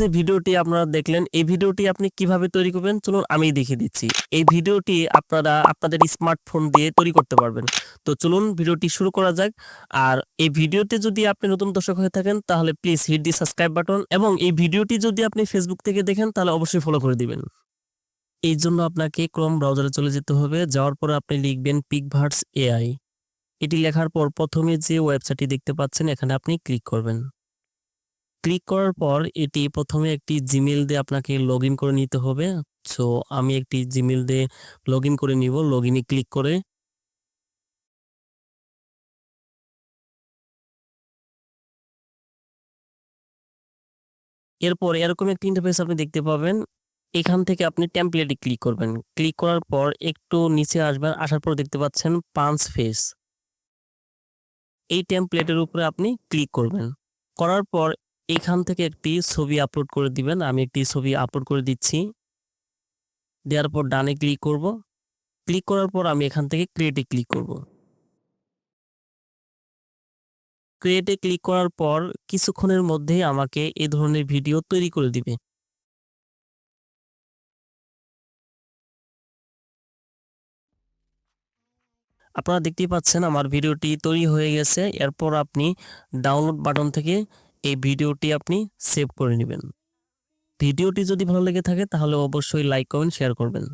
যে ভিডিওটি আপনারা দেখলেন, এই ভিডিওটি আপনি কীভাবে তৈরি করবেন? চলুন আমি দেখিয়ে দিচ্ছি। এই ভিডিওটি আপনারা আপনাদের স্মার্টফোন দিয়ে তৈরি করতে পারবেন। তো চলুন ভিডিওটি শুরু করা যাক। আর এই ভিডিওতে যদি আপনি নতুন দর্শক হয়ে থাকেন, তাহলে please hit the subscribe button এবং এই ভিডিওটি যদি আপনি ফেসবুক থেকে দেখেন, তাহলে অবশ্যই ফলো করে দিবেন। এই জন্য আপনাকে ক্রোম ব্রাউজারে চলে যেতে হবে। যাওয়ার পরে আপনি লিখবেন পিকভার্স এআই এটি লেখার পর প্রথমে যে ওয়েবসাইটটি দেখতে পাচ্ছেন, এখানে আপনি ক্লিক করবেন। ক্লিক করার পর এটি প্রথমে একটি জিমেল দিয়ে আপনাকে লগ করে নিতে হবে। সো আমি একটি জিমেল দিয়ে লগ করে নিব লগ ক্লিক করে। এরপর এরকম একটি ইন্টারফেস আপনি দেখতে পাবেন। এখান থেকে আপনি টেমপ্লেটে ক্লিক করবেন। ক্লিক করার পর একটু নিচে আসবেন, আসার পর দেখতে পাচ্ছেন পাঁচ ফেস এই টেমপ্লেটের উপরে আপনি ক্লিক করবেন। করার পর এখান থেকে একটি ছবি আপলোড করে দিবেন। আমি একটি ছবি আপলোড করে দিচ্ছি। দেওয়ার পর ডানে ক্লিক করব। ক্লিক করার পর আমি এখান থেকে ক্রিয়েটে ক্লিক করব। ক্রিয়েটে ক্লিক করার পর কিছুক্ষণের মধ্যেই আমাকে এই ধরনের ভিডিও তৈরি করে দিবে। আপনারা দেখতেই পাচ্ছেন আমার ভিডিওটি তৈরি হয়ে গেছে। এরপর আপনি ডাউনলোড বাটন থেকে এই ভিডিওটি আপনি সেভ করে নেবেন। ভিডিওটি যদি ভালো লেগে থাকে তাহলে অবশ্যই লাইক কমেন্ট শেয়ার করবেন।